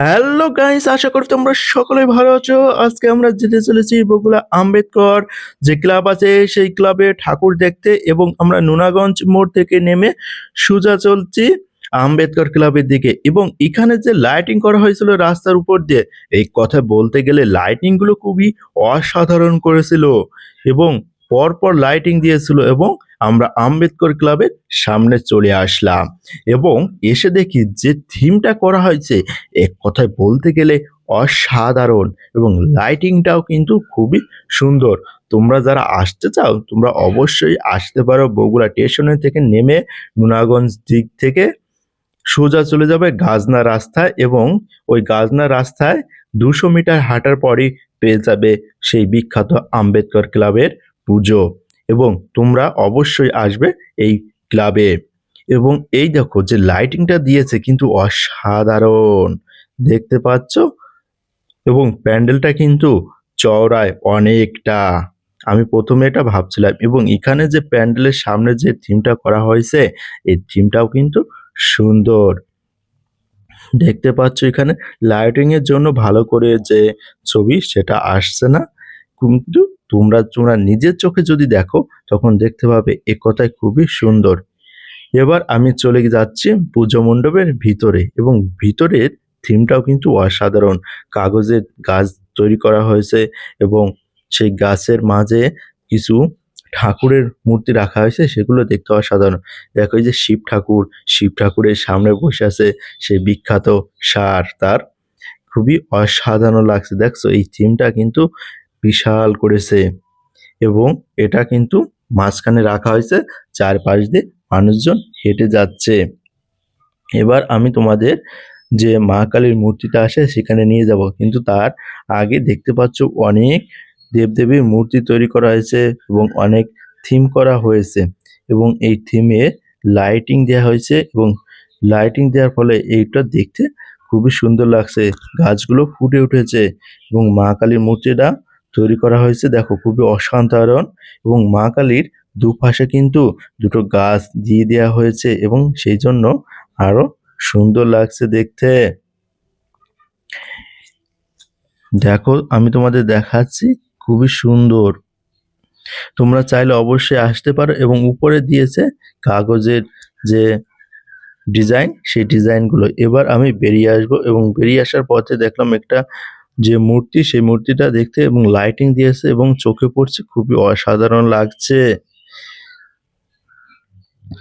Hello guys আশা করি তোমরা সকলে ভালো আছো। আজকে আমরা যেতে চলেছি বগুড়া আম্বেদকর। যে ক্লাব আছে, সেই ক্লাবে ঠাকুর দেখতে এবং আমরা নুনাগঞ্জ মোড় থেকে নেমে সোজা চলছি আম্বেদকর ক্লাবের দিকে এবং এখানে যে লাইটিং করা হয়েছিল রাস্তার উপর দিয়ে, এই কথা বলতে গেলে লাইটিংগুলো খুবই অসাধারণ করেছিল এবং পরপর লাইটিং দিয়েছিল এবং আমরা আম্বেদকর ক্লাবের সামনে চলে আসলাম। এবং এসে দেখি যে থিমটা করা হয়েছে, এক কথায় বলতে গেলে অসাধারণ এবং লাইটিংটাও কিন্তু খুবই সুন্দর। তোমরা যারা আসতে চাও, তোমরা অবশ্যই আসতে পারো বগুড়া স্টেশনে থেকে নেমে নুনাগঞ্জ দিক থেকে। সোজা চলে যাবে গাজনা রাস্তায় এবং ওই গাজনা রাস্তায় দুশো মিটার হাঁটার পরই পেয়ে যাবে সেই বিখ্যাত আম্বেদকর ক্লাবের পুজো এবং তোমরা অবশ্যই আসবে এই ক্লাবে। এবং এই দেখো যে লাইটিংটা দিয়েছে কিন্তু অসাধারণ। দেখতে পাচ্ছ? এবং প্যান্ডেলটা কিন্তু চওড়ায় অনেকটা। আমি প্রথমে এটা ভাবছিলাম এবং এখানে যে প্যান্ডেলের সামনে যে থিমটা করা হয়েছে, এই থিমটাও কিন্তু সুন্দর। দেখতে পাচ্ছ এখানে লাইটিং এর জন্য ভালো করে যে ছবি সেটা আসছে না। কিন্তু তোমরা তোমরা নিজের চোখে যদি দেখো, তখন দেখতে পাবে এ কথায় খুবই সুন্দর। এবার আমি চলে যাচ্ছি পুজো মণ্ডপের ভিতরে এবং ভিতরের থিমটাও কিন্তু অসাধারণ। কাগজের গাছ তৈরি করা হয়েছে এবং সেই গাছের মাঝে কিছু ঠাকুরের মূর্তি রাখা হয়েছে, সেগুলো দেখতে অসাধারণ। দেখো এই যে শিব ঠাকুর, শিব ঠাকুরের সামনে বসে আছে সেই বিখ্যাত সার তার। খুবই অসাধারণ লাগছে। দেখছ, এই থিমটা কিন্তু বিশাল করেছে। এবং এটা কিন্তু মাঝখানে রাখা হয়েছে, চারপাশ দিয়ে মানুষজন হেঁটে যাচ্ছে। এবার আমি তোমাদের যে মা কালীর মূর্তিটা আসে সেখানে নিয়ে যাব। কিন্তু তার আগে দেখতে পাচ্ছ অনেক দেবদেবীর মূর্তি তৈরি করা হয়েছে এবং অনেক থিম করা হয়েছে। এবং এই থিমে লাইটিং দেওয়া হয়েছে এবং লাইটিং দেওয়ার ফলে এইটা দেখতে খুবই সুন্দর লাগছে। গাছগুলো ফুটে উঠেছে এবং মা কালীর মূর্তিটা তৈরি করা হয়েছে। দেখো, খুবই অসাধারণ এবং মা কালীর দুপাশে কিন্তু দুটো গাছ দিয়ে দেওয়া হয়েছে এবং সেই জন্য আরও সুন্দর লাগছে দেখতে। দেখো, আমি তোমাদের দেখাচ্ছি, খুবই সুন্দর। তোমরা চাইলে অবশ্যই আসতে পারো এবং উপরে দিয়েছে কাগজের যে ডিজাইন, সেই ডিজাইনগুলো। এবার আমি বেরিয়ে আসব এবং বেরিয়ে আসার পথে দেখলাম একটা যে মূর্তি, সেই মূর্তিটা দেখতে এবং লাইটিং দিয়েছে এবং চোখে পড়ছে, খুবই অসাধারণ লাগছে।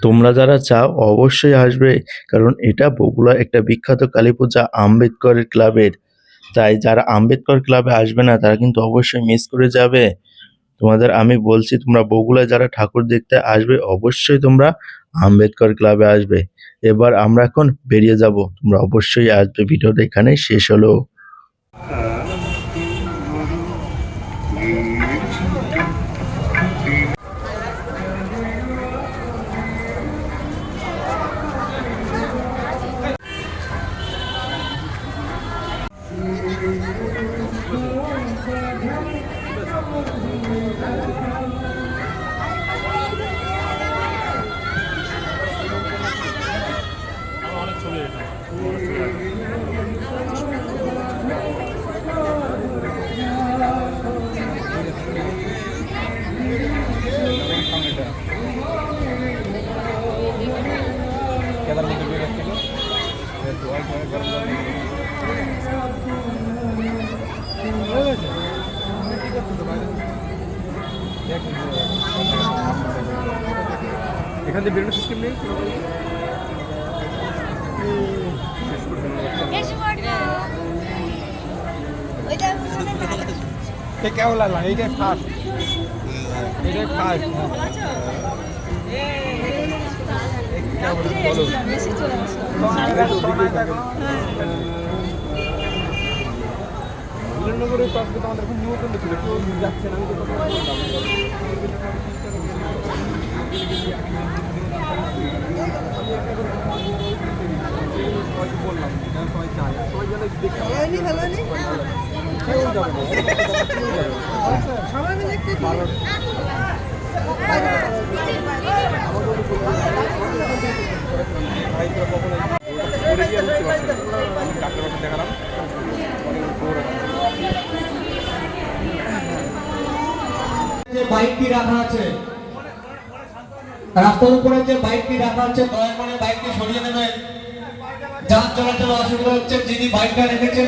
তোমরা যারা চাও, অবশ্যই আসবে, কারণ এটা বগুড়া একটা বিখ্যাত কালী পূজা আম্বেদকর ক্লাবের। তাই যারা আম্বেদকর ক্লাবে আসবে না, তারা কিন্তু অবশ্যই মিস করে যাবে। তোমাদের আমি বলছি, তোমরা বগুড়ায় যারা ঠাকুর দেখতে আসবে, অবশ্যই তোমরা আম্বেদকর ক্লাবে আসবে। এবার আমরা এখন বেরিয়ে যাব, তোমরা অবশ্যই আসবে। ভিডিওটা এখানে শেষ হলো। Thank you. এখান থেকে বেরোনোর সিস্টেম নেই? এসে পড়ল ওইটা মনে না কে কেমন লাগল এইটাই ফার্স্ট এইটাই ফার্স্ট বলো। এখন নিমন্ত্রণ ছিল কেউ যাচ্ছে না বললাম সবাই চায় সবাই যেন দেখতে কেউ যাবে না যে বাইকটি রাখা আছে, রাস্তার উপরে যে বাইকটি রাখা আছে, দয়া করে বাইকটি সরিয়ে নেবেন। যান চলাচল অসুবিধা হচ্ছে, যিনি বাইকটা রেখেছেন